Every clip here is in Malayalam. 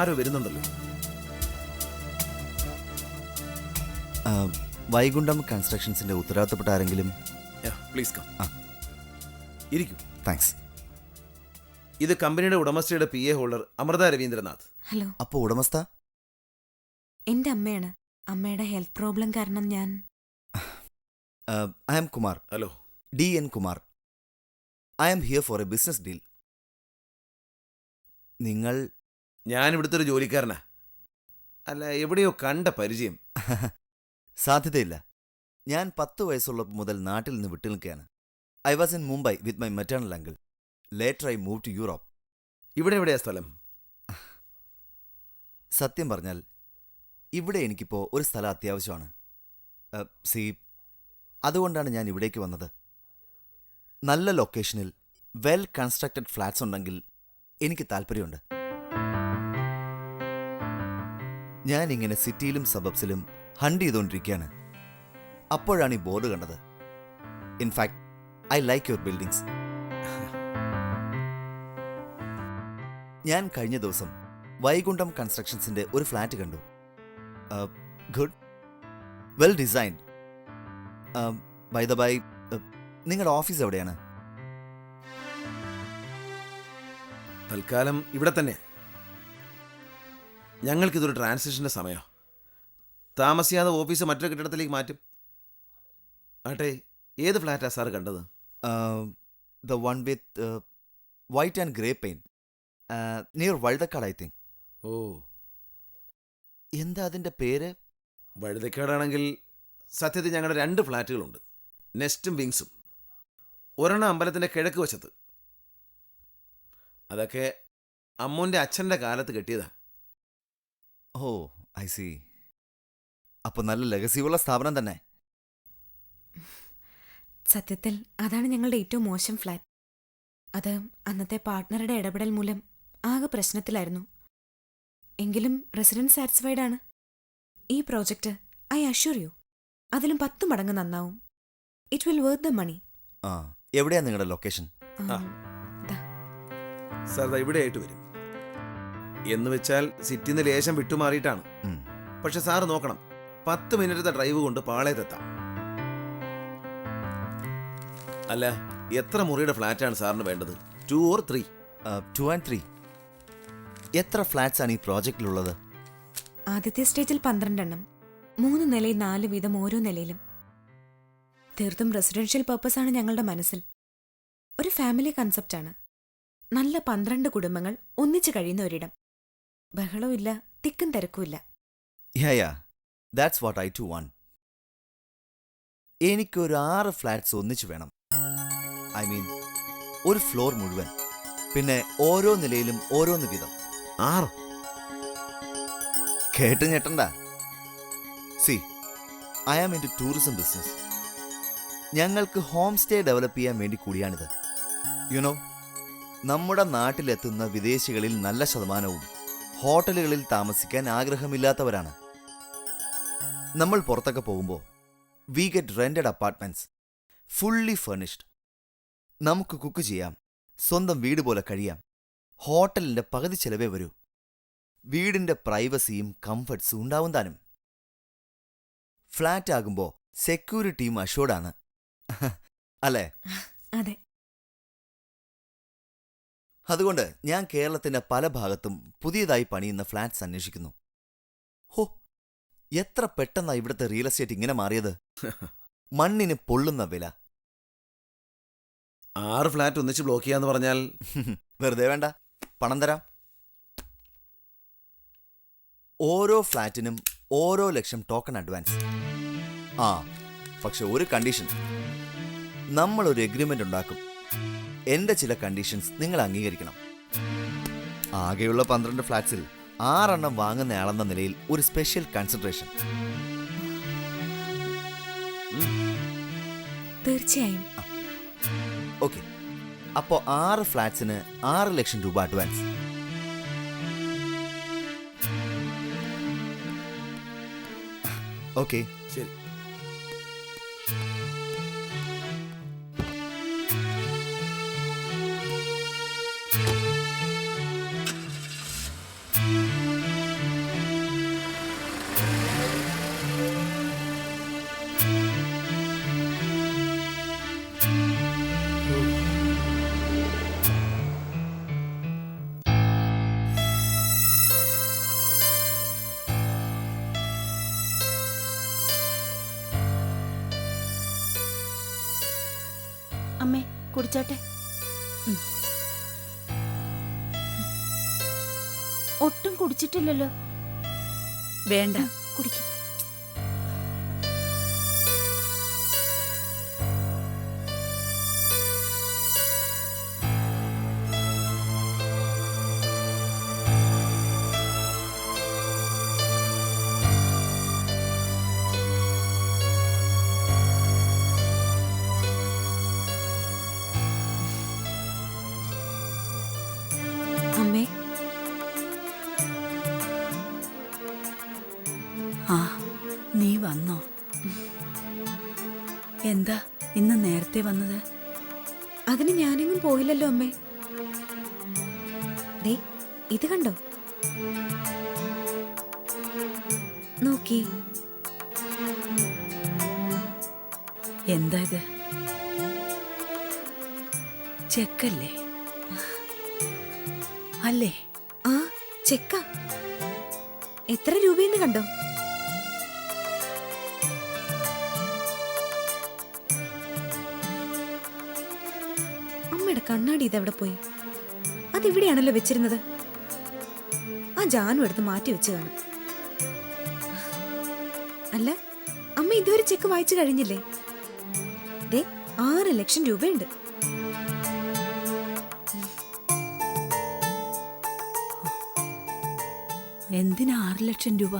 ആരോ വരുന്നുണ്ടല്ലോ. ആ, വൈകുണ്ഠം കൺസ്ട്രക്ഷൻസിന്റെ ഉത്തരവാദിത്തപ്പെട്ട ആരെങ്കിലും? Please come. ആ. ഇരിക്കൂ. താങ്ക്സ്. ഇത് കമ്പനിയുടെ ഉടമസ്ഥയുടെ P A holder Amrutha Ravindranath. Hello. അപ്പോൾ ഉടമസ്ഥ? എന്റെ അമ്മയാണ്. അമ്മയുടെ ഹെൽത്ത് പ്രോബ്ലം കാരണം ഞാൻ. I'm Kumar. Hello. D N Kumar. I'm here for a business deal. നിങ്ങൾ ഞാൻ ഇവിടുത്തെ ഒരു ജോലിക്കാരനാ. അല്ല എവിടെയോ കണ്ട പരിചയം. സാധ്യതയില്ല. ഞാൻ പത്ത് വയസ്സുള്ളപ്പോൾ മുതൽ നാട്ടിൽ നിന്ന് വിട്ടു നിൽക്കുകയാണ് I was in Mumbai with my maternal uncle later I move to Europe ഇവിടെ എവിടെയാ സ്ഥലം? സത്യം പറഞ്ഞാൽ ഇവിടെ എനിക്കിപ്പോൾ ഒരു സ്ഥലം അത്യാവശ്യമാണ്. സി അതുകൊണ്ടാണ് ഞാൻ ഇവിടേക്ക് വന്നത്. നല്ല ലൊക്കേഷനിൽ വെൽ കൺസ്ട്രക്റ്റഡ് ഫ്ലാറ്റ്സ് ഉണ്ടെങ്കിൽ എനിക്ക് താല്പര്യമുണ്ട്. ഞാൻ ഇങ്ങനെ സിറ്റിയിലും സബബ്സിലും ഹണ്ട് ചെയ്തുകൊണ്ടിരിക്കുകയാണ് അപ്പോഴാണ് ഈ ബോർഡ് കണ്ടത്. In fact I like your buildings ഞാൻ കഴിഞ്ഞ ദിവസം വൈകുണ്ഠം കൺസ്ട്രക്ഷൻസിന്റെ ഒരു ഫ്ലാറ്റ് കണ്ടു. Good well designed by the by നിങ്ങളുടെ ഓഫീസ് എവിടെയാണ്? തൽക്കാലം ഇവിടെ തന്നെ. ഞങ്ങൾക്കിതൊരു ട്രാൻസിഷന്റെ സമയമാണ് താമസിയാതെ ഓഫീസ് മറ്റൊരു കെട്ടിടത്തിലേക്ക് മാറ്റും. ആട്ടെ ഏത് ഫ്ലാറ്റാണ് സാർ കണ്ടത്? The one with white and grey pain near Vazhuthacaud I think oh. എന്താ അതിന്റെ പേര്? വഴുതക്കാടാണെങ്കിൽ സത്യത്തിൽ ഞങ്ങളുടെ രണ്ട് ഫ്ലാറ്റുകളുണ്ട്. നെസ്റ്റും വിങ്സും. ഒരെണ്ണം അമ്പലത്തിന്റെ കിഴക്ക് വശത്ത്. അതൊക്കെ അമ്മൂന്റെ അച്ഛന്റെ കാലത്ത് കെട്ടിയതാ. ഓ ഐ സി അപ്പൊ നല്ല ലെഗസിയുള്ള സ്ഥാപനം തന്നെ. സത്യത്തിൽ അതാണ് ഞങ്ങളുടെ ഏറ്റവും മോശം ഫ്ലാറ്റ്. അത് അന്നത്തെ പാർട്ട്ണറുടെ ഇടപെടൽ മൂലം ആകെ പ്രശ്നത്തിലായിരുന്നു. എങ്കിലും റെസിഡൻസ് സാറ്റിസ്ഫൈഡ് ആണ്. ഈ പ്രോജക്റ്റ് ഐ അഷ്യൂർ യു അതിലും പത്ത് മടങ്ങ് നന്നാവും. It will worth the money. ആ എവിടെയാ നിങ്ങളുടെ ലൊക്കേഷൻ? ആ. സാർ ദാ ഇവിടെ ആയിട്ട് വരും. എന്ന് വെച്ചാൽ സിറ്റിന്ന് ലേശം വിട്ടുമാറിയിട്ടാണ്. പക്ഷെ സാറ് നോക്കണം പത്ത് മിനിറ്റത്തെ ഡ്രൈവ് കൊണ്ട് പാളയത്തെത്താം. അല്ല എത്ര മുറിയുടെ ഫ്ലാറ്റാണ് സാറിന് വേണ്ടത്? Two or three two and three എത്ര ഫ്ലാറ്റ്സ് ആണ് ഈ പ്രോജക്റ്റിലുള്ളത്? ആദ്യത്തെ സ്റ്റേജിൽ പന്ത്രണ്ടെണ്ണം. മൂന്ന് നിലയിൽ നാല് വീതം ഓരോ നിലയിലും. തീർത്തും റെസിഡൻഷ്യൽ പർപ്പസ് ആണ് ഞങ്ങളുടെ മനസ്സിൽ. ഒരു ഫാമിലി കൺസെപ്റ്റാണ് നല്ല പന്ത്രണ്ട് കുടുംബങ്ങൾ ഒന്നിച്ചു കഴിയുന്ന ഒരിടം. ബഹളവും ഇല്ല തിക്കും തിരക്കുമില്ല. Yeah that's what I to one എനിക്കൊരു ആറ് ഫ്ലാറ്റ്സ് ഒന്നിച്ചു വേണം. ഐ മീൻ ഒരു ഫ്ലോർ മുഴുവൻ. പിന്നെ ഓരോ നിലയിലും ഓരോന്ന് വീതം. ആറ്. കേട്ട് ഞെട്ടണ്ട. See I am in tourism business ഞങ്ങൾക്ക് ഹോം സ്റ്റേ ഡെവലപ്പ് ചെയ്യാൻ വേണ്ടി കൂടിയാണിത്. യുനോ നമ്മുടെ നാട്ടിലെത്തുന്ന വിദേശികളിൽ നല്ല ശതമാനവും ഹോട്ടലുകളിൽ താമസിക്കാൻ ആഗ്രഹമില്ലാത്തവരാണ്. നമ്മൾ പുറത്തൊക്കെ പോകുമ്പോൾ we get rented apartments fully furnished നമുക്ക് കുക്ക് ചെയ്യാം സ്വന്തം വീട് പോലെ കഴിയാം. ഹോട്ടലിന്റെ പകുതി ചെലവേ വരൂ. വീടിന്റെ പ്രൈവസിയും കംഫർട്ട്സും ഉണ്ടാവും താനും. ഫ്ലാറ്റ് ആകുമ്പോൾ സെക്യൂരിറ്റിയും അഷോർഡാണ് അല്ലേ? അതെ. അതുകൊണ്ട് ഞാൻ കേരളത്തിന്റെ പല ഭാഗത്തും പുതിയതായി പണിയുന്ന ഫ്ലാറ്റ്സ് അന്വേഷിക്കുന്നു. ഹോ എത്ര പെട്ടെന്നാ ഇവിടുത്തെ റിയൽ എസ്റ്റേറ്റ് ഇങ്ങനെ മാറിയത്? മണ്ണിന് പൊള്ളുന്ന വില. ആറ് ഫ്ലാറ്റ് ഒന്നിച്ച് ബ്ലോക്ക് ചെയ്യാന്ന് പറഞ്ഞാൽ വെറുതെ വേണ്ട. പണം തരാം. ഓരോ ഫ്ലാറ്റിനും ഓരോ ലക്ഷം ടോക്കൺ അഡ്വാൻസ് ആ പക്ഷെ ഒരു കണ്ടീഷൻ നമ്മളൊരു ഒരു എഗ്രിമെന്റ് ഉണ്ടാക്കും. എന്റെ ചില കണ്ടീഷൻസ് നിങ്ങൾ അംഗീകരിക്കണം. ആകെയുള്ള പന്ത്രണ്ട് ഫ്ലാറ്റ്സിൽ ആറെണ്ണം വാങ്ങുന്നയാളെന്ന നിലയിൽ ഒരു സ്പെഷ്യൽ കൺസിഡറേഷൻ തീർച്ചയായും. ഓക്കെ അപ്പോ ആറ് ഫ്ലാറ്റ്സിന് ആറ് ലക്ഷം രൂപ അഡ്വാൻസ് ഓക്കെ ശരി. അമ്മേ ഒട്ടും കുടിച്ചിട്ടില്ലല്ലോ. വേണ്ട. കുടിക്കും. ആ നീ വന്നോ? എന്താ ഇന്ന് നേരത്തെ വന്നത്? അതിന് ഞാനെങ്ങും പോയില്ലല്ലോ അമ്മേ. ദേ ഇത് കണ്ടോ? നോക്കി. എന്താ ഇത്? ചെക്കല്ലേ? അല്ലേ? ആ ചെക്ക. എത്ര രൂപയെന്ന് കണ്ടോ? അമ്മയുടെ കണ്ണാടി ഇതെവിടെ പോയി? അതിവിടെയാണല്ലോ വെച്ചിരുന്നത്. ആ ജാനു എടുത്ത് മാറ്റി വെച്ച് കാണും. അല്ല അമ്മ ഇതുവരെ ചെക്ക് വായിച്ചു കഴിഞ്ഞില്ലേ? ദേ ആറ് ലക്ഷം രൂപയുണ്ട്. എന്തിനാ ആറ് ലക്ഷം രൂപ?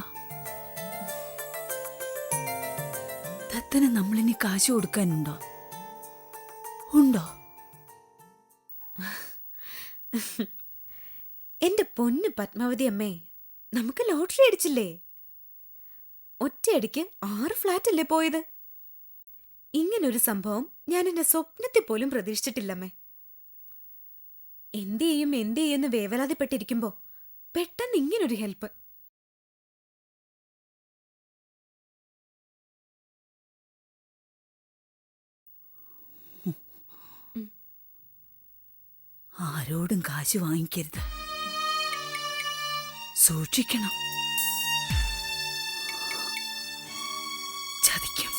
തത്തന് നമ്മളിനി കാശ് കൊടുക്കാനുണ്ടോ? എന്റെ പൊന്ന് പത്മാവതി അമ്മേ നമുക്ക് ലോട്ടറി അടിച്ചില്ലേ? ഒറ്റയടിക്ക് ആറ് ഫ്ലാറ്റ് അല്ലേ പോയത്? ഇങ്ങനൊരു സംഭവം ഞാൻ എന്റെ സ്വപ്നത്തിൽ പോലും പ്രതീക്ഷിച്ചിട്ടില്ലമ്മേ. എന്ത് ചെയ്യും എന്ത് ചെയ്യുമെന്ന് വേവലാതിപ്പെട്ടിരിക്കുമ്പോ പെട്ടെന്ന് ഇങ്ങനൊരു ഹെൽപ്പ്. ആരോടും കാശ് വാങ്ങിക്കരുത്. സൂക്ഷിക്കണം. ചതിക്കും.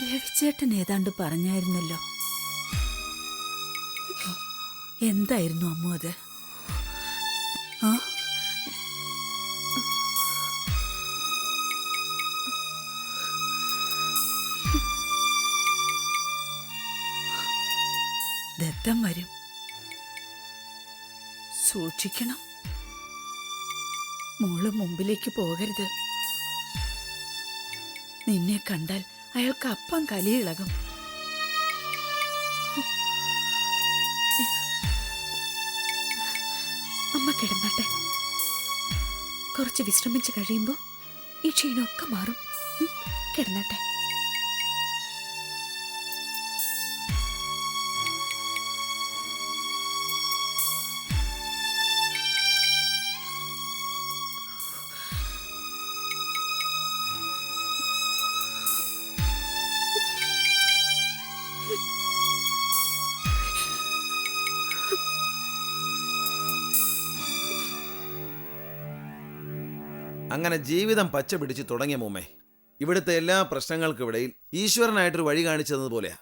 രവിച്ചേട്ടൻ ഏതാണ്ട് പറഞ്ഞായിരുന്നല്ലോ. എന്തായിരുന്നു അമ്മു അത്? ദത്തം വരും. സൂക്ഷിക്കണം. മോൾ മുമ്പിലേക്ക് പോകരുത്. നിന്നെ കണ്ടാൽ അയാൾക്ക് അപ്പം കലിയിളകും. അമ്മ കിടന്നട്ടെ. കുറച്ച് വിശ്രമിച്ച് കഴിയുമ്പോ ഈ ക്ഷീണമൊക്കെ മാറും. കിടന്നട്ടെ. അങ്ങനെ ജീവിതം പച്ച പിടിച്ച് തുടങ്ങിയ മൂമ്മേ ഇവിടുത്തെ എല്ലാ പ്രശ്നങ്ങൾക്കിടയിൽ ഈശ്വരനായിട്ടൊരു വഴി കാണിച്ചത് പോലെയാ.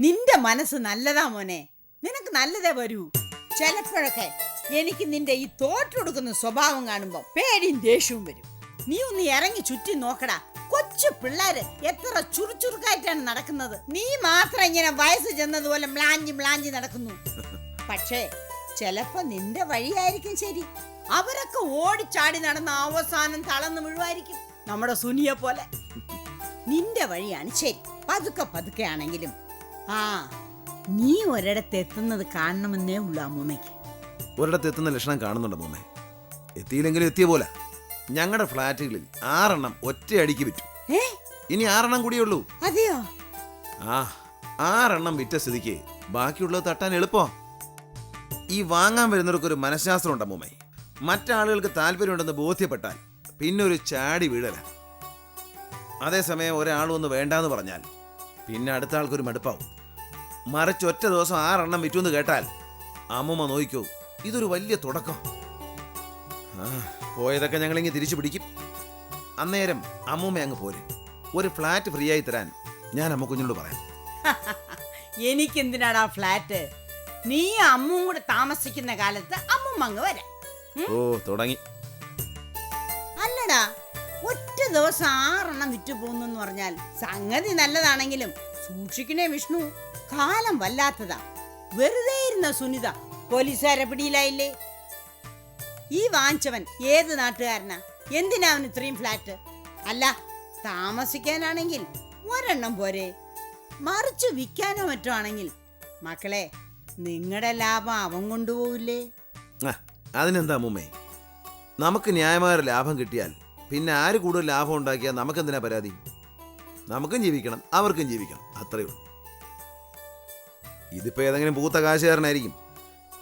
നിന്റെ മനസ്സ് നല്ലതാ മോനെ. നിനക്ക് നല്ലതേ വരൂ. ചിലപ്പോഴൊക്കെ എനിക്ക് നിന്റെ ഈ തോറ്റെടുക്കുന്ന സ്വഭാവം കാണുമ്പോ പേടിയും ദേഷ്യവും വരും. നീ ഒന്ന് ഇറങ്ങി ചുറ്റി നോക്കടാ. കൊച്ചു പിള്ളേര് എത്ര ചുറുചുറുക്കായിട്ടാണ് നടക്കുന്നത്. നീ മാത്രം ഇങ്ങനെ വയസ്സ് ചെന്നതുപോലെ മ്ലാഞ്ചി മ്ലാഞ്ചി നടക്കുന്നു. പക്ഷേ ചിലപ്പോ നിന്റെ വഴിയായിരിക്കും ശരി. അവരൊക്കെ ഓടിച്ചാടി നടന്ന അവസാനം തളർന്നു മുഴുവായിരിക്കും. നമ്മുടെ സുനിയെ പോലെ. നിന്റെ വഴിയാണ്. ശരി പതുക്കെ പതുക്കെ ആണെങ്കിലും. ആ നീ ഒരിടത്ത് എത്തുന്നത് കാണണമെന്നേ ഉള്ളൂ അമ്മൂമ്മയ്ക്ക് ഒരിടത്ത് എത്തുന്ന ലക്ഷണം കാണുന്നുണ്ട് മുമ്മേ എത്തിയില്ലെങ്കിലും എത്തിയ പോലെ. ഞങ്ങളുടെ ഫ്ലാറ്റുകളിൽ ആറെണ്ണം ഒറ്റയടിക്ക് വിറ്റു. ഇനി ആറെണ്ണം കൂടിയുള്ളൂ അതെയോ? ആ ആറെണ്ണം വിറ്റ സ്ഥിതിക്ക് ബാക്കിയുള്ളത് തട്ടാൻ എളുപ്പം. ഈ വാങ്ങാൻ വരുന്നവർക്കൊരു മനഃശാസ്ത്രം ഉണ്ട് അമ്മൂമ്മേ. മറ്റാളുകൾക്ക് താല്പര്യമുണ്ടെന്ന് ബോധ്യപ്പെട്ടാൽ പിന്നെ ഒരു ചാടി വീഴല. അതേസമയം ഒരാൾ ഒന്ന് വേണ്ടാന്ന് പറഞ്ഞാൽ പിന്നെ അടുത്ത ആൾക്കൊരു മടുപ്പാവും. മറിച്ച് ഒറ്റ ദിവസം ആറെണ്ണം വിറ്റു കേട്ടാൽ അമ്മുമ്മ നോയിക്കോ ഇതൊരു വലിയ തുടക്കം. പോയതൊക്കെ ഞങ്ങളിങ്ങ് തിരിച്ചു പിടിക്കും. അന്നേരം അമ്മൂമ്മ അങ്ങ് പോരെ. ഒരു ഫ്ലാറ്റ് ഫ്രീ ആയി തരാൻ ഞാൻ അമ്മ കുഞ്ഞിനോട് പറയാം. ആ ഫ്ലാറ്റ്? നീ അമ്മും കൂടെ താമസിക്കുന്ന കാലത്ത് അമ്മുമ്മ അങ്ങ് വരാം. ഓ തുടങ്ങി. അല്ലടാ ഒറ്റ ദിവസം ആറെണ്ണം വിറ്റു പോകുന്നു പറഞ്ഞാൽ സംഗതി നല്ലതാണെങ്കിലും സൂക്ഷിക്കണേ വിഷ്ണു. കാലം വല്ലാത്തതാ. വെറുതെ ഇരുന്ന സുനിത പോലീസുകാരെ പിടിയിലായില്ലേ? ഈ വാഞ്ചവൻ ഏത് നാട്ടുകാരനാ? എന്തിനാ അവന് ഇത്രയും ഫ്ലാറ്റ്? അല്ല താമസിക്കാനാണെങ്കിൽ ഒരെണ്ണം പോരെ. മറിച്ച് വിൽക്കാനോ മറ്റോ ആണെങ്കിൽ മക്കളെ നിങ്ങളുടെ ലാഭം അവൻ കൊണ്ടുപോകില്ലേ ആ, അതിനെന്താ അമ്മൂമ്മേ? നമുക്ക് ന്യായമായ ലാഭം കിട്ടിയാൽ പിന്നെ ആര് കൂടുതൽ ലാഭം ഉണ്ടാക്കിയാൽ നമുക്കെന്തിനാ പരാതി? നമുക്കും ജീവിക്കണം അവർക്കും ജീവിക്കണം അത്രയേ ഉള്ളൂ. ഇതിപ്പോൾ ഏതെങ്കിലും പൂത്ത കാശുകാരനായിരിക്കും.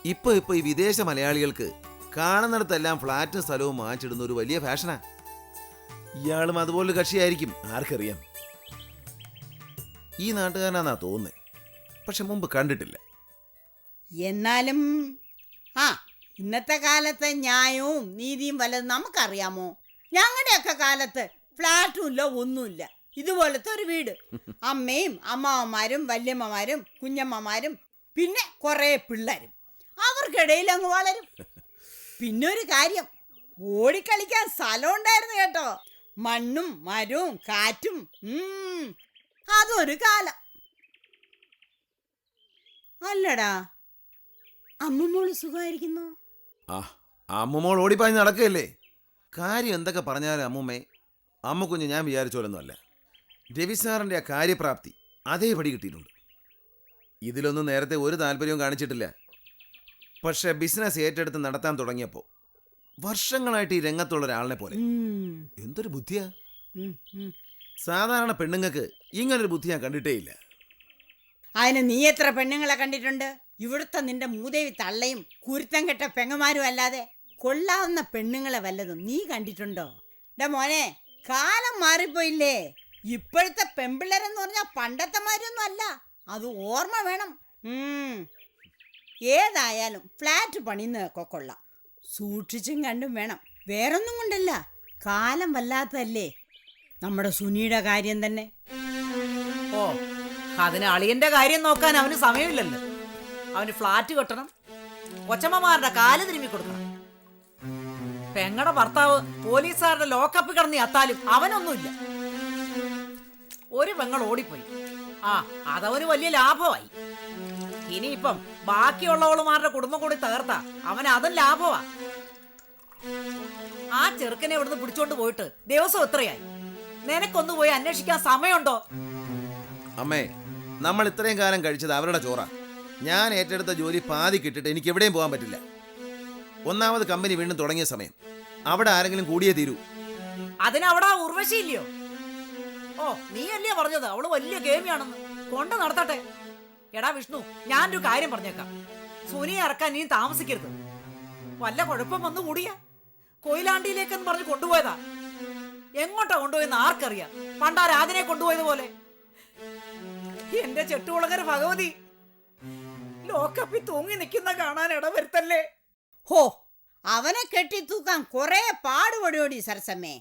ഇപ്പോൾ ഇപ്പോൾ ഈ വിദേശ മലയാളികൾക്ക് കാണുന്നിടത്തെല്ലാം ഫ്ലാറ്റും സ്ഥലവും വാങ്ങിച്ചിടുന്ന ഒരു വലിയ ഫാഷനാ. ഇയാളും അതുപോലെ കക്ഷിയായിരിക്കും ആർക്കറിയാം. ഈ നാട്ടുകാരനാന്നാ തോന്നുന്നത് പക്ഷെ മുമ്പ് കണ്ടിട്ടില്ല. എന്നാലും ആ ഇന്നത്തെ കാലത്തെ ന്യായവും നീതിയും വല്ലതും നമുക്കറിയാമോ? ഞങ്ങളുടെയൊക്കെ കാലത്ത് ഫ്ലാറ്റും ഇല്ല ഒന്നുമില്ല. ഇതുപോലത്തെ ഒരു വീട്. അമ്മയും അമ്മാവന്മാരും വല്യമ്മമാരും കുഞ്ഞമ്മമാരും പിന്നെ കുറേ പിള്ളേരും. അവർക്കിടയിൽ അങ്ങ് വളരും. പിന്നെ ഒരു കാര്യം. ഓടിക്കളിക്കാൻ സ്ഥലം ഉണ്ടായിരുന്നു കേട്ടോ. മണ്ണും മരവും കാറ്റും അതൊരു കാലം. അല്ലടാ. അമ്മമ്മോൾ സുഖമായിരിക്കുന്നു? ആ അമ്മുമോൾ ഓടിപ്പാഞ്ഞ് നടക്കുകയല്ലേ? കാര്യം എന്തൊക്കെ പറഞ്ഞാലും അമ്മൂമ്മേ അമ്മ കുഞ്ഞ് ഞാൻ വിചാരിച്ചോലൊന്നുമല്ല. രവിസാറിന്റെ രവി സാറിന്റെ ആ കാര്യപ്രാപ്തി അതേപടി കിട്ടിയിട്ടുണ്ട്. ഇതിലൊന്നും നേരത്തെ ഒരു താല്പര്യവും കാണിച്ചിട്ടില്ല. പക്ഷെ ബിസിനസ് ഏറ്റെടുത്ത് നടത്താൻ തുടങ്ങിയപ്പോൾ വർഷങ്ങളായിട്ട് ഈ രംഗത്തുള്ള ഒരാളിനെ പോലെ. എന്തൊരു ബുദ്ധിയാ? സാധാരണ പെണ്ണുങ്ങൾക്ക് ഇങ്ങനൊരു ബുദ്ധി ഞാൻ കണ്ടിട്ടേ ഇല്ല. അതിന് നീ എത്ര പെണ്ണുങ്ങളെ കണ്ടിട്ടുണ്ട്? ഇവിടുത്തെ നിന്റെ മൂദേവി തള്ളയും കുരുത്തം കെട്ട പെങ്ങമാരും അല്ലാതെ കൊള്ളാവുന്ന പെണ്ണുങ്ങളെ വല്ലതും നീ കണ്ടിട്ടുണ്ടോ? ഡാ മോനെ കാലം മാറിപ്പോയില്ലേ? ഇപ്പോഴത്തെ പെമ്പിള്ളേരെന്ന് പറഞ്ഞാൽ പണ്ടത്തെ മാതിരിയൊന്നും അല്ല. അത് ഓർമ്മ വേണം. ഏതായാലും ഫ്ലാറ്റ് പണിയുന്നതൊക്കെ കൊള്ളാം. സൂക്ഷിച്ചും കണ്ടും വേണം. വേറൊന്നും കൊണ്ടല്ല. കാലം വല്ലാത്തതല്ലേ? നമ്മുടെ സുനിയുടെ കാര്യം തന്നെ. ഓ അതിന് അളിയന്റെ കാര്യം നോക്കാൻ അവന് സമയമില്ലല്ലോ. അവന് ഫ്ലാറ്റ് കെട്ടണം. കൊച്ചമ്മമാരുടെ കാൽ തിരുമ്മി കൊടുക്കണം. പെങ്ങടെ ഭർത്താവ് പോലീസുകാരുടെ ലോക്കപ്പ് കിടന്ന് എത്താലും അവനൊന്നുമില്ല. ഒരു പെങ്ങൾ ഓടിപ്പോയി. ആ അതവന് വലിയ ലാഭമായി. ഇനിയിപ്പം ബാക്കിയുള്ളവളുമാരുടെ കുടുംബം കൂടി തകർത്ത അവൻ അതും ലാഭമാ. ആ ചെറുക്കനെ ഇവിടുന്ന് പിടിച്ചോണ്ട് പോയിട്ട് ദിവസം എത്രയായി? നിനക്കൊന്നു പോയി അന്വേഷിക്കാൻ സമയമുണ്ടോ? അമ്മേ നമ്മൾ ഇത്രയും കാലം കഴിച്ചത് അവരുടെ ചോറ. ഞാൻ ഏറ്റെടുത്ത ജോലി പാതി കിട്ടിട്ട് എനിക്ക് എവിടെയും പോകാൻ പറ്റില്ല. ഒന്നാമത് കമ്പനി വീണ്ടും തുടങ്ങിയ സമയം. അവിടെ ആരെങ്കിലും കൂടിയേ തീരൂ. അതിനവിടെ ഉർവശിയില്ലയോ ഓ നീ അല്ലേ പറഞ്ഞത്? അവൾ വലിയ ഗെയിമിയാണെന്ന് കൊണ്ട് നടത്തട്ടെ. എടാ വിഷ്ണു ഞാനൊരു കാര്യം പറഞ്ഞേക്കാം. സുനിയെ ഇറക്കാൻ നീ താമസിക്കരുത്. വല്ല കുഴപ്പം വന്നു കൂടിയ? കൊയിലാണ്ടിയിലേക്കെന്ന് പറഞ്ഞ് കൊണ്ടുപോയതാ. എങ്ങോട്ടാ കൊണ്ടുപോയെന്ന് ആർക്കറിയാം? പണ്ടാ രാജനെ കൊണ്ടുപോയതുപോലെ. എന്റെ ചെട്ടുകുളങ്ങര ഭഗവതി. ലോക്കപ്പി തൂങ്ങി നിൽക്കുന്ന കാണാൻ ഇടവരുത്തല്ലേ? ഹോ അവനെ കെട്ടി കെട്ടിത്തൂക്കാൻ കുറെ പാടുപടിയോടി സരസമ്മേ.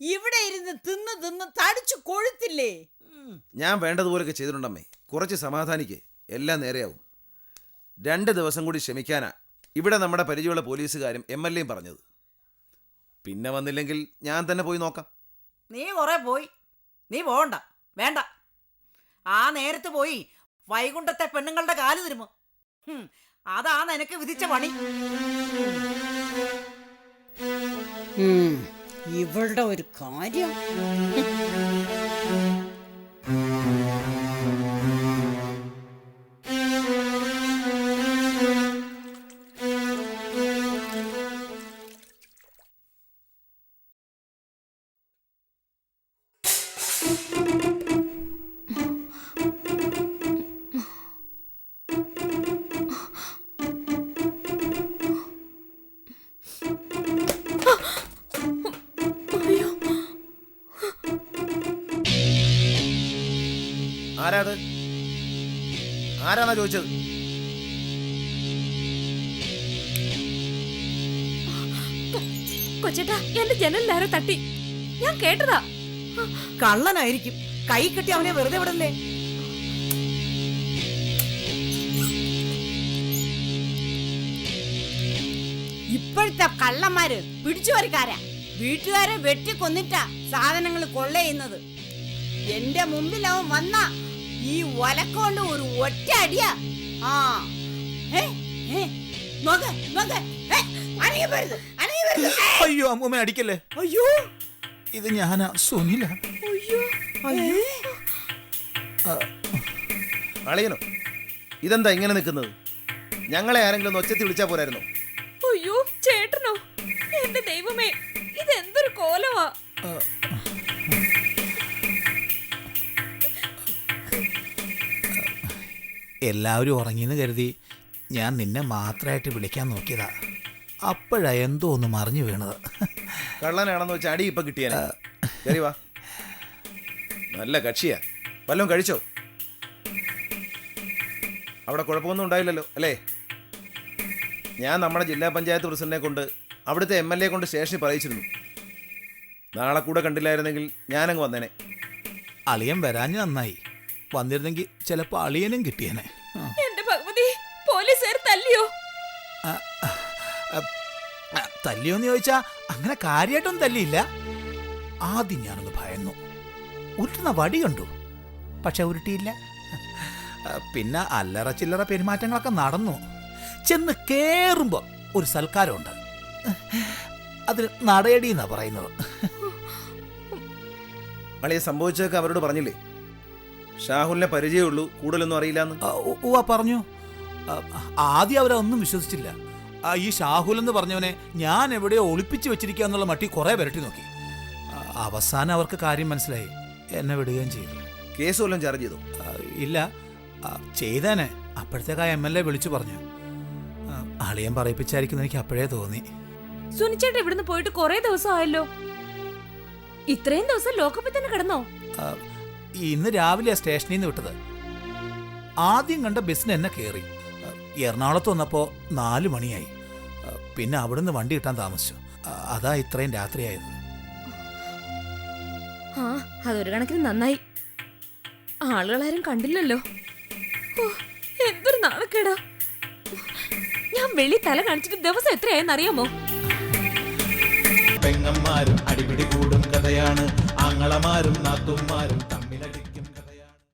ഇവിടെ ഇരുന്ന് തിന്ന് തിന്ന് തടിച്ചു കൊഴുത്തില്ലേ? ഞാൻ വേണ്ടതുപോലൊക്കെ ചെയ്തിട്ടുണ്ടമ്മേ. കുറച്ച് സമാധാനിക്ക്. എല്ലാം നേരെയാവും. രണ്ട് ദിവസം കൂടി ക്ഷമിക്കാനാ. ഇവിടെ നമ്മുടെ പരിചയമുള്ള പോലീസുകാരും എം എൽ എയും പറഞ്ഞത്. പിന്നെ വന്നില്ലെങ്കിൽ ഞാൻ തന്നെ പോയി നോക്കാം. നീ കുറെ പോയി. നീ പോകണ്ട വേണ്ട. ആ നേരത്ത് പോയി വൈകുണ്ഠത്തെ പെണ്ണുങ്ങളുടെ കാൽ തിരുമോ. അതാ നിനക്ക് വിധിച്ച പണി. ഇവളുടെ ഒരു കാര്യം. കൊച്ചേട്ടാ എന്റെ ജനലിലാരോ തട്ടി. ഞാൻ കേട്ടതാ. കള്ളനായിരിക്കും. കൈ കെട്ടി അവനെ വെറുതെ വിടല്ലേ? ഇപ്പോഴത്തെ കള്ളന്മാര് പിടിച്ചുവരക്കാരാ വീട്ടുകാരെ വെട്ടിക്കൊന്നിട്ടാ സാധനങ്ങൾ കൊള്ളയുന്നത്. എന്റെ മുമ്പിൽ അവൻ വന്ന ഈ ഒലക്കൊണ്ട് ഒരു ഒറ്റ അടിയാ. ആ. ഏ, ഏ, നോക്ക്, നോക്ക്. ഏ, അറിയപ്പെടുന്നു പോരുത്, അയ്യോ അമ്മൂമ്മ അടിക്കല്ലേ? അയ്യോ. ഇത് ഞാനാ സുനില. അയ്യോ. അളിയനോ ഇതെന്താ ഇങ്ങനെ നിൽക്കുന്നത്? ഞങ്ങളെ ആരെങ്കിലും ഒന്ന് ഒച്ചത്തി വിളിച്ചാ പോരായിരുന്നു? അയ്യോ ചേട്ടനോ? എന്റെ ദൈവമേ ഇത് എന്തൊരു കോലമാ എല്ലാവരും ഉറങ്ങിയെന്ന് കരുതി ഞാൻ നിന്നെ മാത്രമായിട്ട് വിളിക്കാൻ നോക്കിയതാ. അപ്പോഴാ എന്തോ ഒന്ന് മറിഞ്ഞു വീണത്. കള്ളനാണെന്ന് വെച്ചാൽ അടി ഇപ്പൊ കിട്ടിയാ വാ. നല്ല കക്ഷിയാ. വല്ലതും കഴിച്ചോ? അവിടെ കുഴപ്പമൊന്നും ഉണ്ടായില്ലല്ലോ അല്ലേ? ഞാൻ നമ്മുടെ ജില്ലാ പഞ്ചായത്ത് പ്രസിഡന്റിനെ കൊണ്ട് അവിടുത്തെ എം എൽ എ കൊണ്ട് സ്റ്റേഷനിൽ പറയിച്ചിരുന്നു. നാളെ കൂടെ കണ്ടില്ലായിരുന്നെങ്കിൽ ഞാനങ്ങ് വന്നേനെ. അളിയൻ വരാഞ്ഞ് നന്നായി. വന്നിരുന്നെങ്കിൽ ചിലപ്പോൾ അളിയനും കിട്ടിയേനെ. എന്റെ ഭഗവതി പോലീസുകാർ തല്ലിയോ? ആ, തല്ലിയോന്ന് ചോദിച്ചാ അങ്ങനെ കാര്യമായിട്ടൊന്നും തല്ലിയില്ല. ആദ്യം ഞാനൊന്ന് ഭയന്നു. ഉരുട്ടുന്ന വടി കണ്ടു. പക്ഷെ ഉരുട്ടിയില്ല. പിന്നെ അല്ലറ ചില്ലറ പെരുമാറ്റങ്ങളൊക്കെ നടന്നു. ചെന്ന് കേറുമ്പോ ഒരു സൽക്കാരമുണ്ട്. അതിന് നടയടി എന്നാ പറയുന്നത് അളിയെ സംഭവിച്ചതൊക്കെ അവരോട് പറഞ്ഞില്ലേ? ഷാഹുലിനെ പരിചയമുള്ളൂ കൂടുതലൊന്നും അറിയില്ല പറഞ്ഞു. ആദ്യം അവരൊന്നും വിശ്വസിച്ചില്ല. ഈ ഷാഹുൽ എന്ന് പറഞ്ഞവനെ ഞാൻ എവിടെയോ ഒളിപ്പിച്ചു വെച്ചിരിക്കുക എന്നുള്ള മട്ടി കുറെ വരട്ടി നോക്കി. അവസാനം അവർക്ക് കാര്യം മനസ്സിലായി. എന്നെ വിടുകയും ചെയ്തു. കേസ് വല്ലതും ചാർജ് ചെയ്തു? ഇല്ല. ചെയ്തേനെ. അപ്പോഴത്തേക്ക് ആ എം എൽ എ വിളിച്ചു പറഞ്ഞു. അളിയൻ പറയിപ്പിച്ചായിരിക്കും എനിക്ക് അപ്പോഴേ തോന്നി. സുനിച്ചേട്ടൻ ഇവിടുന്ന് പോയിട്ട് കുറെ ദിവസം ആയല്ലോ ഇത്രയും ദിവസം ലോക്കപ്പിൽ തന്നെ കിടന്നോ? ആ, ഇന്ന് രാവിലെ സ്റ്റേഷനിൽ നിന്ന് വിട്ടത്. ആദ്യം കണ്ട ബസ്സിന് എന്നെ കയറി. എറണാകുളത്ത് വന്നപ്പോൾ നാല് മണിയായി. പിന്നെ അവിടുന്ന് വണ്ടി കിട്ടാൻ താമസിച്ചു. അതാ ഇത്രയും രാത്രിയായത്. ആ അതൊരു കണക്കിന് നന്നായി. ആളുകളാരും കണ്ടില്ലല്ലോ. ഓ, എന്തൊരു നാണക്കേടാ. ഞാൻ വെളി തല കാണിച്ചിട്ട് ദിവസം എത്രയായെന്ന് അറിയാമോ പെങ്ങന്മാരും അടിപിടി കൂടും കഥയാണ്. ആങ്ങളമാരും നാത്തുമാരും